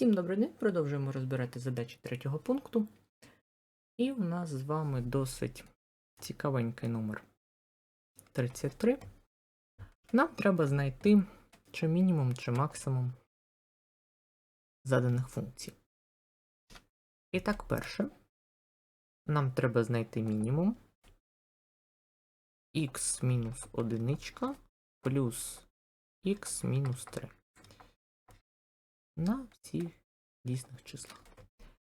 Всім добрий день, продовжуємо розбирати задачі третього пункту. І у нас з вами досить цікавенький номер 33. Нам треба знайти чи мінімум, чи максимум заданих функцій. І так, перше, нам треба знайти мінімум x мінус одиничка плюс x мінус 3 на всіх дійсних числах.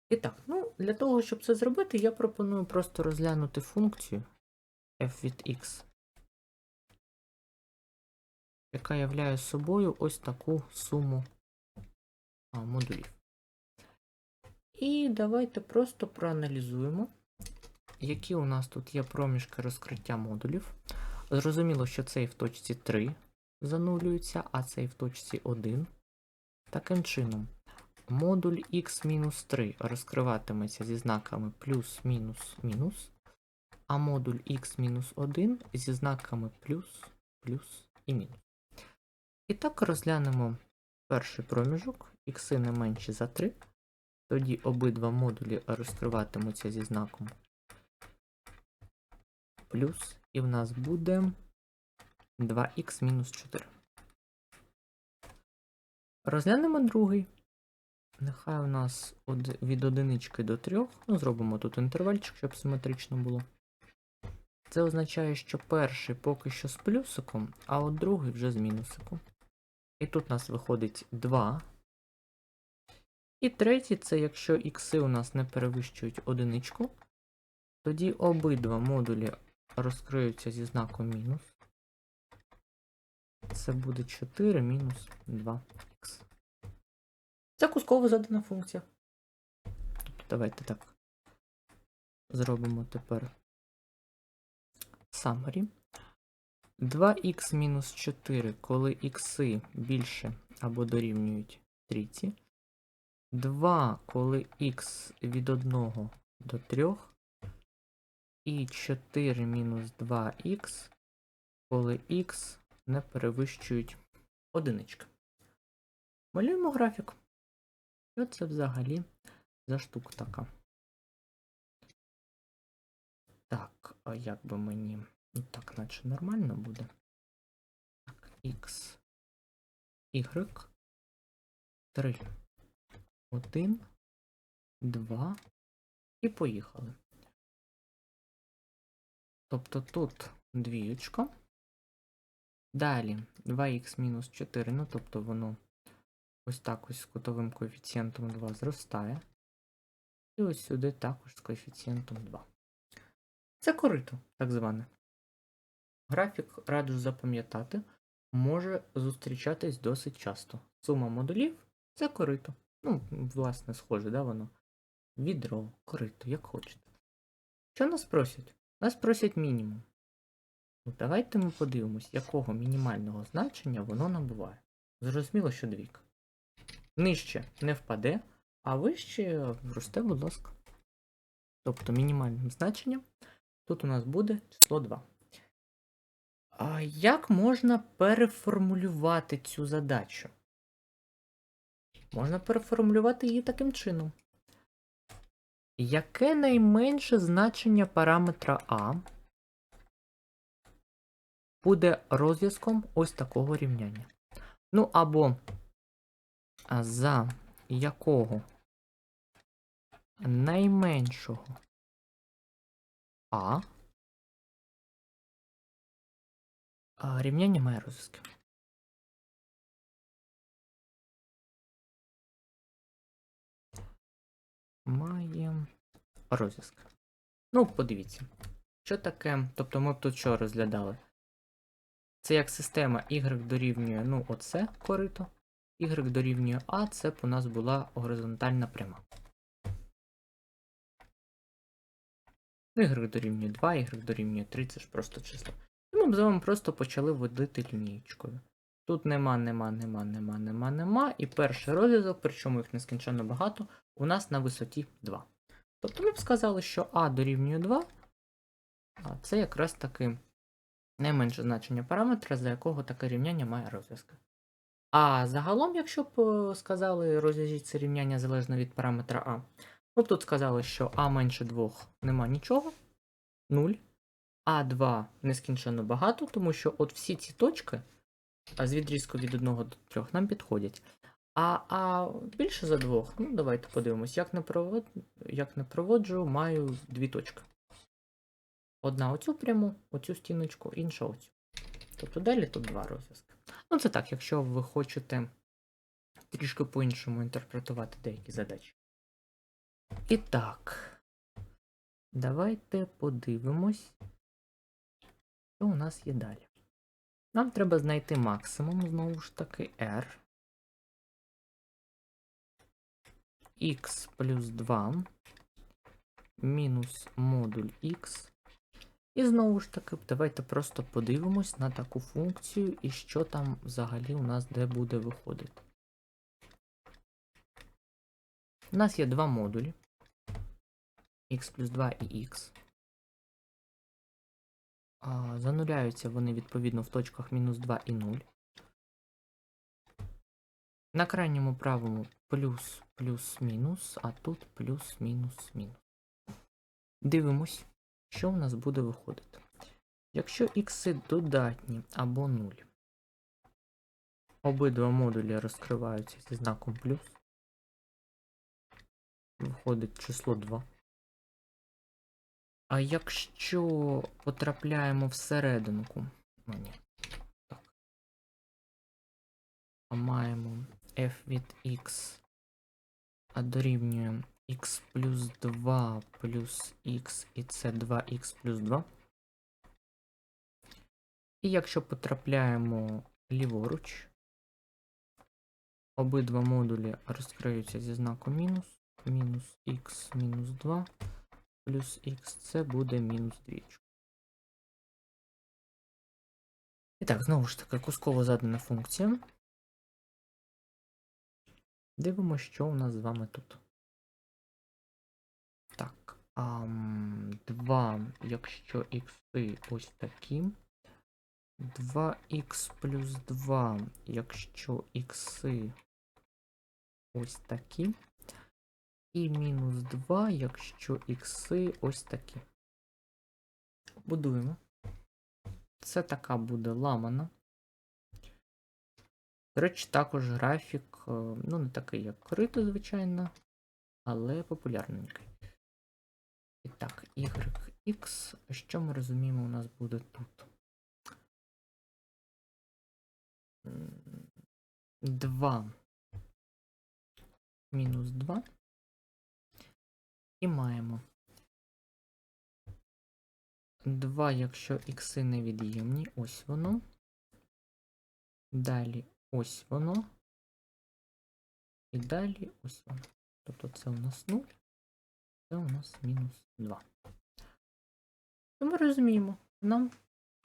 І так, ну, для того, щоб це зробити, я пропоную просто розглянути функцію f від x, яка являє собою ось таку суму а, модулів. І давайте просто проаналізуємо, які у нас тут є проміжки розкриття модулів. Зрозуміло, що цей в точці 3 занулюється, а цей в точці 1. Таким чином, модуль x-3 розкриватиметься зі знаками плюс, мінус, мінус, а модуль x-1 зі знаками плюс, плюс і мінус. І так розглянемо перший проміжок, ікси не менші за 3. Тоді обидва модулі розкриватимуться зі знаком плюс, і в нас буде 2х-4. Розглянемо другий. Нехай у нас від одинички до 3. Ну, зробимо тут інтервальчик, щоб симетрично було. Це означає, що перший поки що з плюсиком, а от другий вже з мінусиком. І тут у нас виходить 2. І третій це якщо ікси у нас не перевищують одиничку, тоді обидва модулі розкриються зі знаком мінус. Це буде 4 мінус 2х. Це кусково задана функція. Давайте так зробимо тепер summary. 2х мінус 4, коли ікси більше або дорівнюють трійці. 2, коли х від 1 до 3. І 4 мінус 2х, коли х не перевищують одинички. Малюємо графік. Що це взагалі за штука така? Так, а як би мені. Ну так, наче нормально буде. Так, X, Y, 3, 1, 2 і поїхали. Тобто тут двіючка. Далі 2х мінус 4, ну тобто воно ось так ось з кутовим коефіцієнтом 2 зростає. І ось сюди також з коефіцієнтом 2. Це корито, так зване. Графік раджу запам'ятати, може зустрічатись досить часто. Сума модулів це корито. Ну, власне, схоже, да, воно? Відро, корито, як хочете. Що нас просять? Нас просять мінімум. Ну, Давайте ми подивимось, якого мінімального значення воно набуває. Зрозуміло, що двійка. Нижче не впаде, а вище росте, будь ласка. Тобто мінімальним значенням тут у нас буде число 2. А як можна переформулювати цю задачу? Можна переформулювати її таким чином. Яке найменше значення параметра А буде розв'язком ось такого рівняння? Ну або за якого найменшого А рівняння має розв'язки. Має розв'язок. Ну, подивіться. Що таке? Тобто ми б тут що розглядали? Це як система y дорівнює, ну, оце корито. Y дорівнює А, це б у нас була горизонтальна пряма. Y дорівнює 2, Y дорівнює 3, це ж просто число. І ми б з вами просто почали водити лінієчкою. Тут нема, нема, нема, нема, нема, нема. І перший розв'язок, причому їх нескінченно багато, у нас на висоті 2. Тобто ми б сказали, що А дорівнює 2, а це якраз таки найменше значення параметра, за якого таке рівняння має розв'язки. А загалом, якщо б е, сказали, розв'яжіть це рівняння залежно від параметра А, ми б тут сказали, що А менше 2 нема нічого, 0. А2 нескінченно багато, тому що от всі ці точки з відрізку від 1 до 3 нам підходять. А, а більше за двох, ну давайте подивимось, як не, провод... як не проводжу, маю дві точки. Одна оцю пряму, оцю стіночку, інша оцю. Тобто далі тут два розв'язки. Ну, це так, якщо ви хочете трішки по-іншому інтерпретувати деякі задачі. І так, давайте подивимось, що у нас є далі. Нам треба знайти максимум, знову ж таки, R. x плюс 2 мінус модуль x. І знову ж таки, давайте просто подивимось на таку функцію і що там взагалі у нас де буде виходити. У нас є два модулі x плюс 2 і x. Зануляються вони відповідно в точках мінус 2 і 0. На крайньому правому плюс, плюс, мінус, а тут плюс, мінус, мінус. Дивимось, що в нас буде виходити. Якщо ікси додатні або 0, обидва модулі розкриваються зі знаком плюс, виходить число 2. А якщо потрапляємо всерединку, ну ні, так. Маємо f від x а дорівнює x плюс 2 плюс x і це 2x плюс 2. І якщо потрапляємо ліворуч, обидва модулі розкриються зі знаком мінус, мінус x мінус 2 плюс х це буде мінус 2. І так, знову ж таки, кусково задана функція. Дивимося, що у нас з вами тут. А, 2, якщо ікси ось такі. 2х плюс 2, якщо ікси ось такі. І мінус 2, якщо ікси ось такі. Будуємо. Це така буде ламана. До речі, також графік, е, ну, не такий, як крито, звичайно, але популярненький. І так, YX. Що ми розуміємо, у нас буде тут? 2 мінус 2. І маємо 2, якщо ікси невід'ємні, ось воно. Далі ось воно. І далі ось воно. Тобто це у нас 0, це у нас мінус 2. І ми розуміємо, нам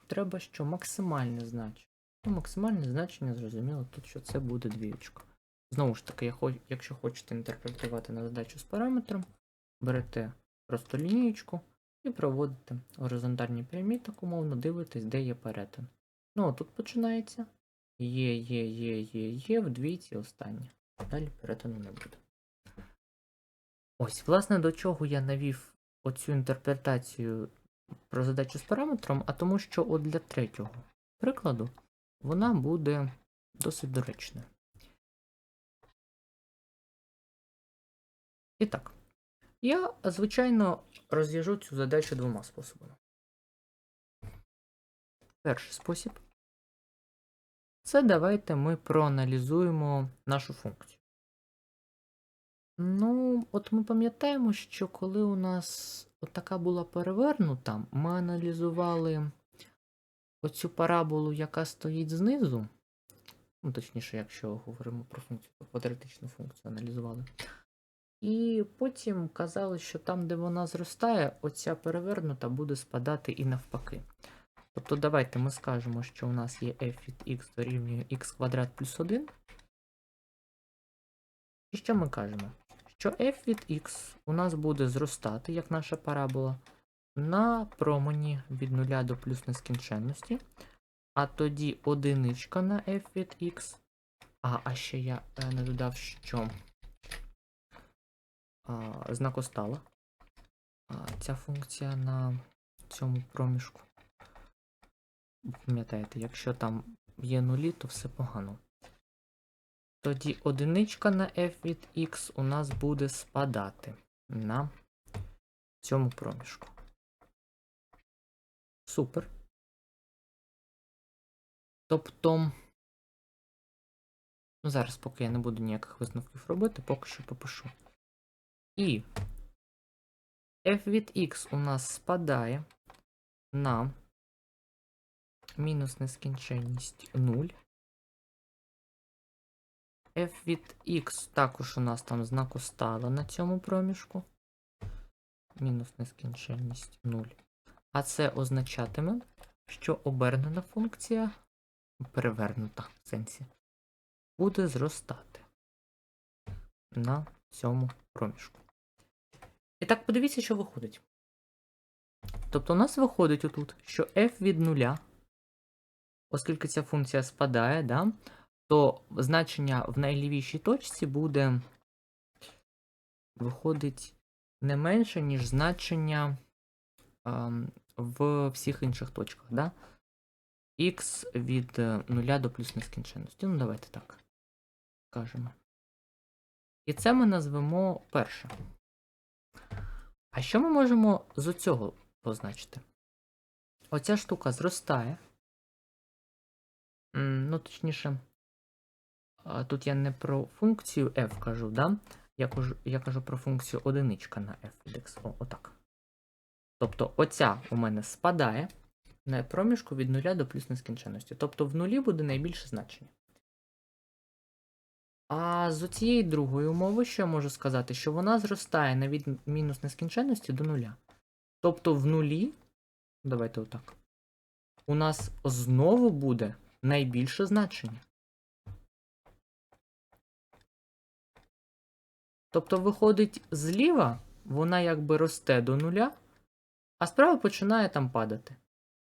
треба що максимальне значення. Ну, максимальне значення, зрозуміло, тут що це буде двічка. Знову ж таки, якщо хочете інтерпретувати на задачу з параметром, берете просто лінієчку і проводите горизонтальні прямі, так умовно дивитесь, де є перетин. Ну, тут починається. Є, є, є, є, є, в двійці останнє. Далі перетину не буде. Ось, власне, до чого я навів оцю інтерпретацію про задачу з параметром, а тому, що от для третього прикладу вона буде досить доречною. І так, я, звичайно, розв'яжу цю задачу двома способами. Перший спосіб. Це давайте ми проаналізуємо нашу функцію. Ну, от ми пам'ятаємо, що коли у нас така була перевернута, ми аналізували оцю параболу, яка стоїть знизу. Ну, точніше, якщо говоримо про функцію, то квадратичну функцію аналізували. І потім казали, що там, де вона зростає, оця перевернута буде спадати і навпаки. Тобто давайте ми скажемо, що у нас є f від x дорівнює x квадрат плюс 1. І що ми кажемо? Що f від x у нас буде зростати, як наша парабола, на промені від 0 до плюс нескінченності. А тоді одиничка на f від x А, а ще я е, не додав, що а, знак остала. А, ця функція на цьому проміжку. Пам'ятаєте, якщо там є нулі, то все погано. Тоді одиничка на f від x у нас буде спадати на цьому проміжку. Супер. Тобто. Ну, зараз, поки я не буду ніяких висновків робити, поки що попишу. І f від x у нас спадає на мінус нескінченність 0. F від x також у нас там знаку стала на цьому проміжку. Мінус нескінченність 0. А це означатиме, що обернена функція, перевернута в сенсі, буде зростати на цьому проміжку. І так, подивіться, що виходить. Тобто у нас виходить отут, що f від нуля, оскільки ця функція спадає, да, то значення в найлівішій точці буде виходить не менше, ніж значення ем, в всіх інших точках. Да? x від 0 до плюс нескінченності. Ну, давайте так скажемо. І це ми назвемо перше. А що ми можемо з цього позначити? Оця штука зростає. Ну, точніше, тут я не про функцію f кажу, да? Я кажу, я кажу про функцію одиничка на f від x. О, отак. Тобто оця у мене спадає на проміжку від 0 до плюс нескінченності. Тобто в нулі буде найбільше значення. А з цієї другої умови, що я можу сказати, що вона зростає на від мінус нескінченності до нуля. Тобто в нулі, давайте отак, у нас знову буде найбільше значення. Тобто, виходить, зліва вона якби росте до нуля, а справа починає там падати.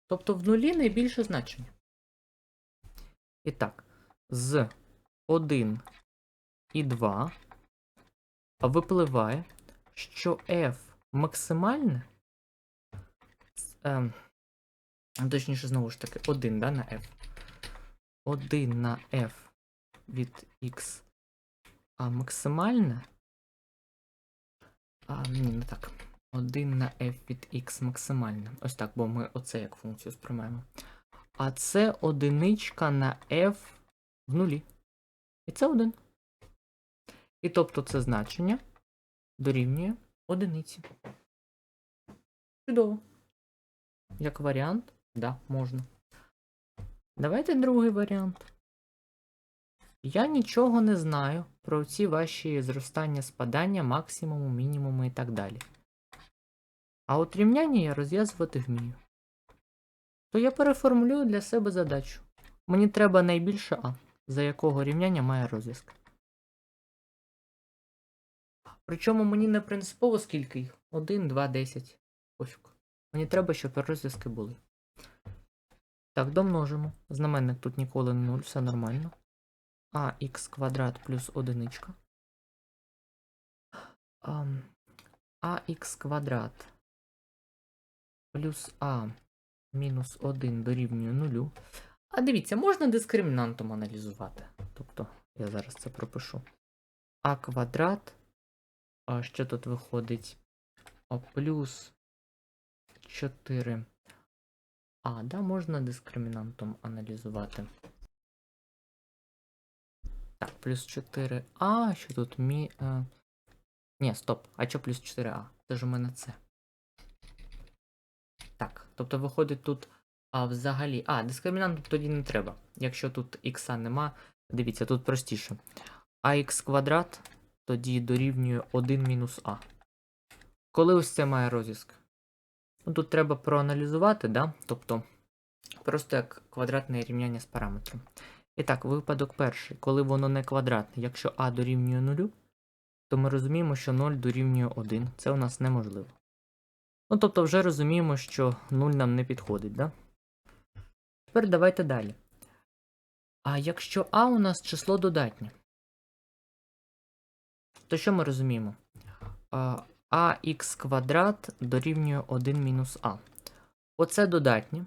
Тобто в нулі найбільше значення. І так, з 1 і 2 випливає, що f максимальне, ем, точніше, знову ж таки, 1 да, на f. 1 на f від x, а максимальне. А, ні, не так. 1 на f від x максимальне. Ось так, бо ми оце як функцію сприймаємо. А це одиничка на f в нулі. І це 1. І тобто це значення дорівнює одиниці. Чудово. Як варіант? Да, можна. Давайте другий варіант. Я нічого не знаю про ці ваші зростання, спадання, максимуму, мінімуму і так далі. А от рівняння я розв'язувати вмію. То я переформулюю для себе задачу. Мені треба найбільше А, за якого рівняння має розв'язок. Причому мені не принципово скільки їх. 1, 2, 10. Пофіг. Мені треба, щоб розв'язки були. Так, домножимо. Знаменник тут ніколи не 0, все нормально. АХ квадрат плюс одиничка. АХ квадрат плюс А мінус 1 дорівнює 0. А дивіться, можна дискримінантом аналізувати. Тобто, я зараз це пропишу. А квадрат. А що тут виходить? А плюс 4. А, да, можна дискримінантом аналізувати. Так, плюс 4а, що тут мі. Е... Ні, стоп. А що плюс 4а? Це ж у мене це. Так, тобто виходить тут а, взагалі. А, дискримінанту тоді не треба. Якщо тут х нема, дивіться, тут простіше. ах квадрат тоді дорівнює 1 мінус а. Коли ось це має розв'язок? Ну, тут треба проаналізувати, да? тобто просто як квадратне рівняння з параметром. І так, випадок перший. Коли воно не квадратне, якщо а дорівнює 0, то ми розуміємо, що 0 дорівнює 1. Це у нас неможливо. Ну, тобто, вже розуміємо, що 0 нам не підходить, да? Тепер давайте далі. А якщо А у нас число додатнє, то що ми розуміємо? АХ квадрат дорівнює 1 мінус А. Оце додатнє.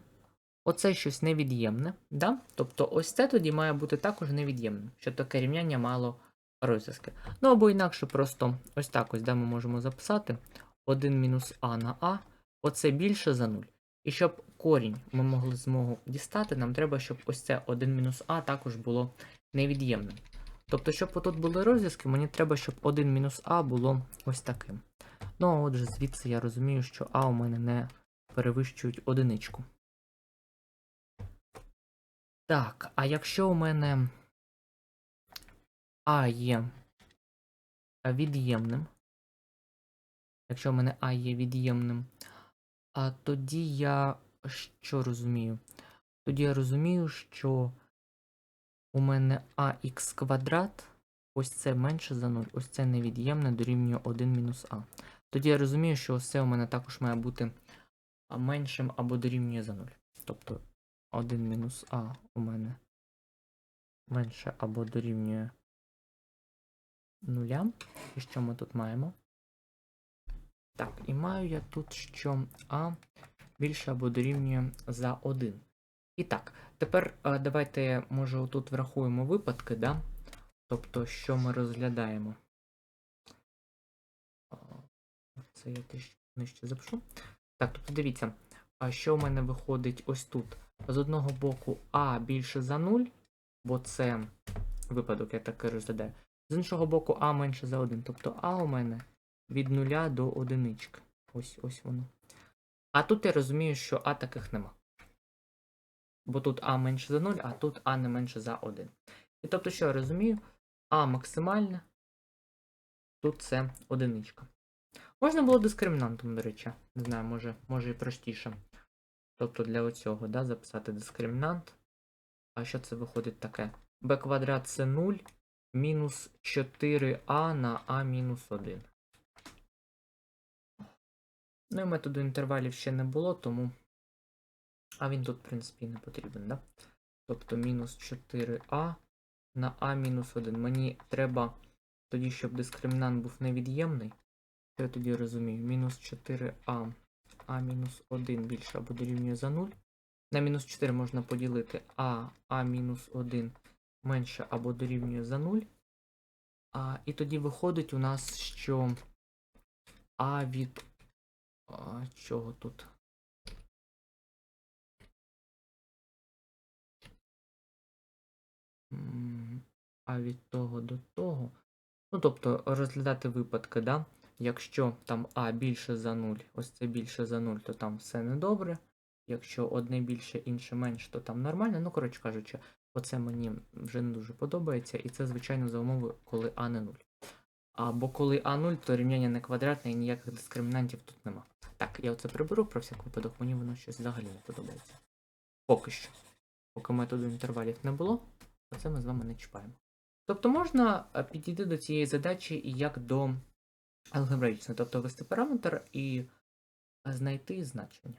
Оце щось невід'ємне. Да? Тобто ось це тоді має бути також невід'ємним, що таке рівняння мало розв'язки. Ну або інакше просто ось так ось, да, ми можемо записати 1 мінус А на А, оце більше за 0. І щоб корінь ми могли змогу дістати, нам треба, щоб ось це 1 мінус А також було невід'ємним. Тобто, щоб отут були розв'язки, мені треба, щоб 1 мінус А було ось таким. Ну, а отже, звідси я розумію, що А у мене не перевищують одиничку. Так, а якщо у мене А є від'ємним, якщо у мене А є від'ємним, а тоді я що розумію? Тоді я розумію, що у мене АХ квадрат, ось це менше за 0, ось це невід'ємне дорівнює 1 мінус А. Тоді я розумію, що ось це у мене також має бути меншим або дорівнює за 0. Тобто 1 мінус А у мене менше або дорівнює 0. І що ми тут маємо? Так, і маю я тут, що А більше або дорівнює за 1. І так, тепер давайте, може, тут врахуємо випадки, да? Тобто, що ми розглядаємо. Це я трішки нижче запишу. Так, тобто дивіться, що в мене виходить ось тут? З одного боку А більше за 0, бо це випадок, я таки розглядаю. З іншого боку, А менше за 1. Тобто А у мене від 0 до 1. Ось ось воно. А тут я розумію, що А таких нема. Бо тут А менше за 0, а тут А не менше за 1. І тобто, що я розумію? А максимальне, тут це одиничка. Можна було дискримінантом, до речі. Не знаю, може, може і простіше. Тобто для оцього, да, записати дискримінант. А що це виходить таке? b квадрат це 0 мінус 4а на а мінус 1. Ну і методу інтервалів ще не було, тому. А він тут, в принципі, не потрібен, да? Тобто мінус 4а на а мінус 1. Мені треба тоді, щоб дискримінант був невід'ємний. Що я тоді розумію? Мінус 4а а мінус 1 більше або дорівнює за 0. На мінус 4 можна поділити а, а мінус 1 менше або дорівнює за 0. А, і тоді виходить у нас, що а від а, чого тут? А від того до того. Ну, тобто розглядати випадки, да? Якщо там А більше за 0, ось це більше за 0, то там все недобре. Якщо одне більше, інше менше, то там нормально. Ну, коротше кажучи, оце мені вже не дуже подобається, і це, звичайно, за умови, коли А не 0. Або коли А 0, то рівняння не квадратне і ніяких дискримінантів тут нема. Так, я оце приберу про всяк випадок, мені воно щось взагалі не подобається. Поки що. Поки методу інтервалів не було, оце ми з вами не чіпаємо. Тобто можна е, підійти до цієї задачі як до алгебраїчної, тобто ввести параметр і знайти значення,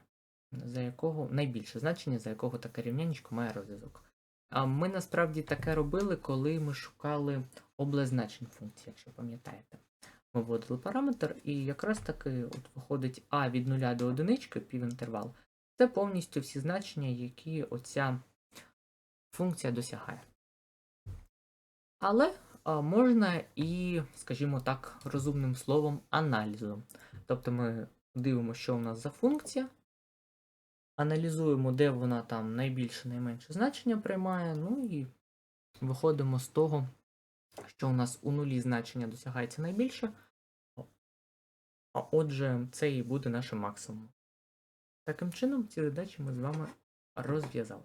за якого найбільше значення, за якого таке рівнянечко має розв'язок. А ми насправді таке робили, коли ми шукали область значень функції, якщо пам'ятаєте. Ми вводили параметр, і якраз таки от виходить а від 0 до 1, півінтервал. Це повністю всі значення, які оця функція досягає. Але можна і, скажімо так, розумним словом аналізом. Тобто ми дивимося, що у нас за функція, аналізуємо, де вона там найбільше, найменше значення приймає, ну і виходимо з того, що у нас у нулі значення досягається найбільше, а отже, це і буде нашим максимумом. Таким чином, ці задачі ми з вами розв'язали.